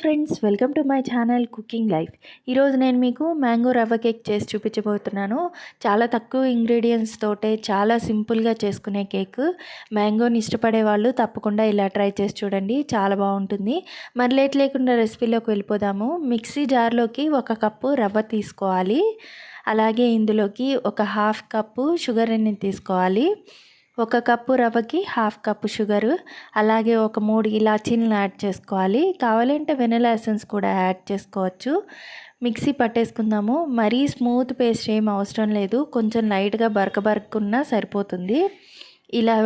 Friends welcome to my channel cooking life. ఈరోజు నేను మీకు మ్యాంగో రవ్వ కేక్ చేసి చూపించబోతున్నాను. చాలా తక్కువ ఇంగ్రీడియంట్స్ తోటే చాలా సింపుల్గా చేసుకునే కేక్. మ్యాంగోని ఇష్టపడే వాళ్ళు తప్పకుండా ఇలా ట్రై చేసి చూడండి చాలా బాగుంటుంది. మరి లేట్ లేకుండా రెసిపీలోకి వెళ్ళిపోదాము. మిక్సీ జార్లోకి ఒక కప్పు రవ్వ తీసుకోవాలి. అలాగే ఇందులోకి ఒక హాఫ్ కప్పు షుగర్ అనేది తీసుకోవాలి. ఒక కప్పు రవ్వకి హాఫ్ కప్పు షుగరు అలాగే ఒక మూడు ఇలాచీలను యాడ్ చేసుకోవాలి. కావాలంటే వెనిలా ఎసెన్స్ కూడా యాడ్ చేసుకోవచ్చు. మిక్సీ పట్టేసుకుందాము. మరీ స్మూత్ పేస్ట్ ఏం అవసరం లేదు. కొంచెం లైట్గా బరక బరకున్నా సరిపోతుంది. ఇలా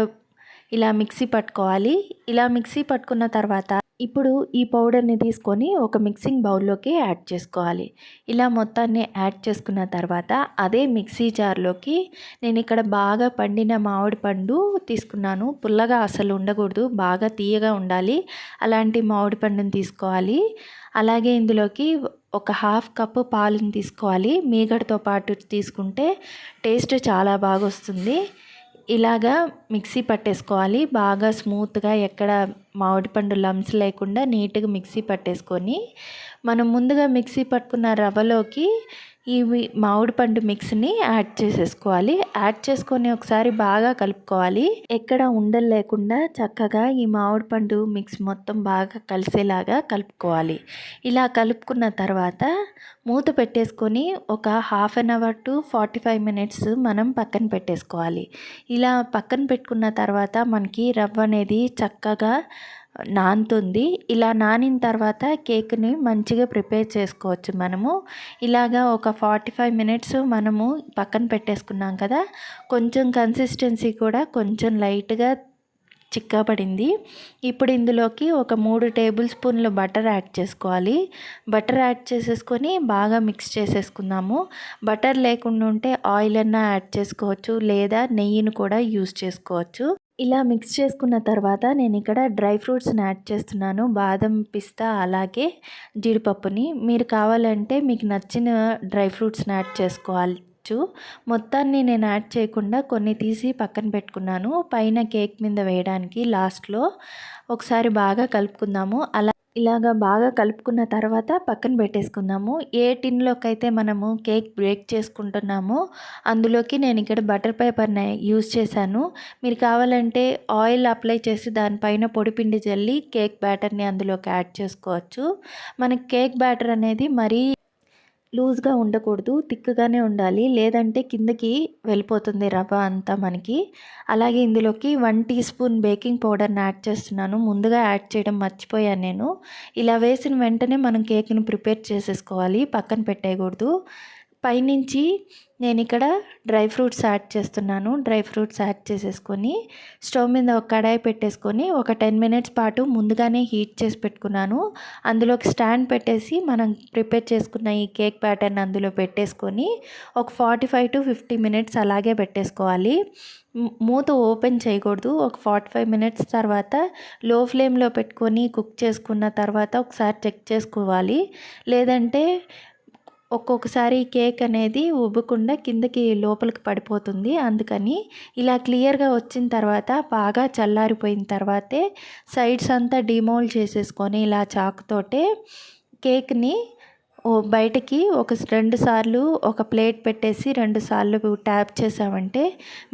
ఇలా మిక్సీ పట్టుకోవాలి. ఇలా మిక్సీ పట్టుకున్న తర్వాత ఇప్పుడు ఈ పౌడర్ని తీసుకొని ఒక మిక్సింగ్ బౌల్లోకి యాడ్ చేసుకోవాలి. ఇలా మొత్తాన్ని యాడ్ చేసుకున్న తర్వాత అదే మిక్సీ జార్లోకి నేను ఇక్కడ బాగా పండిన మామిడి పండు తీసుకున్నాను. పుల్లగా అసలు ఉండకూడదు బాగా తీయగా ఉండాలి. అలాంటి మామిడి పండుని తీసుకోవాలి. అలాగే ఇందులోకి ఒక హాఫ్ కప్పు పాలను తీసుకోవాలి. మీగడతో పాటు తీసుకుంటే టేస్ట్ చాలా బాగా వస్తుంది ఇలాగా మిక్సీ పట్టేసుకోవాలి. బాగా స్మూత్గా ఎక్కడ మామిడి పండు లమ్స్ లేకుండా నీట్గా మిక్సీ పట్టేసుకొని మనం ముందుగా మిక్సీ పట్టుకున్న రవ్వలోకి ఈ మామిడి పండు మిక్స్ని యాడ్ చేసేసుకోవాలి. యాడ్ చేసుకొని ఒకసారి బాగా కలుపుకోవాలి. ఎక్కడ ఉండలు లేకుండా చక్కగా ఈ మామిడి పండు మిక్స్ మొత్తం బాగా కలిసేలాగా కలుపుకోవాలి. ఇలా కలుపుకున్న తర్వాత మూత పెట్టేసుకొని ఒక half an hour to forty five minutes మనం పక్కన పెట్టేసుకోవాలి. ఇలా పక్కన పెట్టుకున్న తర్వాత మనకి రవ్వ అనేది చక్కగా నానుతుంది ఇలా నానిన తర్వాత కేక్ని మంచిగా ప్రిపేర్ చేసుకోవచ్చు మనము. ఇలాగా ఒక ఫార్టీ ఫైవ్ మినిట్స్ మనము పక్కన పెట్టేసుకున్నాం కదా. కొంచెం కన్సిస్టెన్సీ కూడా కొంచెం లైట్గా చిక్కబడింది. ఇప్పుడు ఇందులోకి ఒక మూడు టేబుల్ స్పూన్లు బటర్ యాడ్ చేసుకోవాలి. బటర్ యాడ్ చేసేసుకొని బాగా మిక్స్ చేసేసుకుందాము. బటర్ లేకుండా ఉంటే ఆయిల్ అన్నా యాడ్ చేసుకోవచ్చు లేదా నెయ్యిని కూడా యూస్ చేసుకోవచ్చు. ఇలా మిక్స్ చేసుకున్న తర్వాత నేను ఇక్కడ డ్రై ఫ్రూట్స్ని యాడ్ చేస్తున్నాను. బాదం పిస్తా అలాగే జీడిపప్పుని. మీరు కావాలంటే మీకు నచ్చిన డ్రై ఫ్రూట్స్ని యాడ్ చేసుకోవాలి మొత్తాన్ని నేను యాడ్ చేయకుండా కొన్ని తీసి పక్కన పెట్టుకున్నాను. పైన కేక్ మీద వేయడానికి లాస్ట్లో ఒకసారి బాగా కలుపుకుందాము. అలా ఇలాగ బాగా కలుపుకున్న తర్వాత పక్కన పెట్టేసుకుందాము. ఏ టిన్లోకి అయితే మనము కేక్ బ్రేక్ చేసుకుంటున్నామో అందులోకి నేను ఇక్కడ బటర్ పేపర్ని యూజ్ చేశాను. మీరు కావాలంటే ఆయిల్ అప్లై చేసి దానిపైన పొడిపిండి జల్లి కేక్ బ్యాటర్ని అందులోకి యాడ్ చేసుకోవచ్చు. మనకి కేక్ బ్యాటర్ అనేది మరీ లూజ్గా ఉండకూడదు థిక్గానే ఉండాలి. లేదంటే కిందకి వెళ్ళిపోతుంది రవ్వ అంతా మనకి. అలాగే ఇందులోకి వన్ టీ స్పూన్ బేకింగ్ పౌడర్ని యాడ్ చేస్తున్నాను. ముందుగా యాడ్ చేయడం మర్చిపోయాను నేను. ఇలా వేసిన వెంటనే మనం కేక్ని ప్రిపేర్ చేసేసుకోవాలి. పక్కన పెట్టేయకూడదు. పైనుంచి నేను ఇక్కడ డ్రై ఫ్రూట్స్ యాడ్ చేస్తున్నాను. డ్రై ఫ్రూట్స్ యాడ్ చేసేసుకొని స్టవ్ మీద ఒక కడాయి పెట్టేసుకొని ఒక టెన్ మినిట్స్ పాటు ముందుగానే హీట్ చేసి పెట్టుకున్నాను. అందులోకి స్టాండ్ పెట్టేసి మనం ప్రిపేర్ చేసుకున్న ఈ కేక్ ప్యాటర్న్ అందులో పెట్టేసుకొని ఒక forty five to fifty minutes అలాగే పెట్టేసుకోవాలి. మూత ఓపెన్ చేయకూడదు. ఒక ఫార్టీ ఫైవ్ మినిట్స్ తర్వాత లో ఫ్లేమ్లో పెట్టుకొని కుక్ చేసుకున్న తర్వాత ఒకసారి చెక్ చేసుకోవాలి. లేదంటే ఒక్కొక్కసారి కేక్ అనేది ఉబ్బకుండా కిందకి లోపలికి పడిపోతుంది. అందుకని ఇలా క్లియర్గా వచ్చిన తర్వాత బాగా చల్లారిపోయిన తర్వాతే సైడ్స్ అంతా డిమోల్డ్ చేసేసుకొని ఇలా చాకుతోటే కేక్ని బయటకి ఒక రెండు సార్లు ఒక ప్లేట్ పెట్టేసి రెండు సార్లు ట్యాప్ చేసామంటే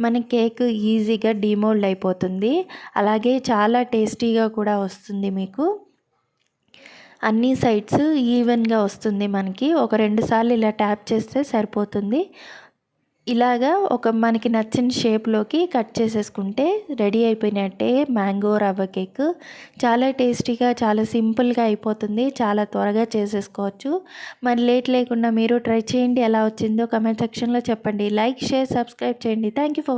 మన కేక్ ఈజీగా డిమోల్డ్ అయిపోతుంది. అలాగే చాలా టేస్టీగా కూడా వస్తుంది మీకు. అన్ని సైడ్స్ ఈవెన్గా వస్తుంది మనకి. ఒక రెండు సార్లు ఇలా ట్యాప్ చేస్తే సరిపోతుంది. ఇలాగా ఒక మనకి నచ్చిన షేప్లోకి కట్ చేసేసుకుంటే రెడీ అయిపోయినట్టే మ్యాంగో రవ్వ కేక్. చాలా టేస్టీగా చాలా సింపుల్గా అయిపోతుంది. చాలా త్వరగా చేసేసుకోవచ్చు. మరి లేట్ లేకుండా మీరు ట్రై చేయండి. ఎలా వచ్చిందో కమెంట్ సెక్షన్లో చెప్పండి. లైక్ షేర్ సబ్స్క్రైబ్ చేయండి. Thank you for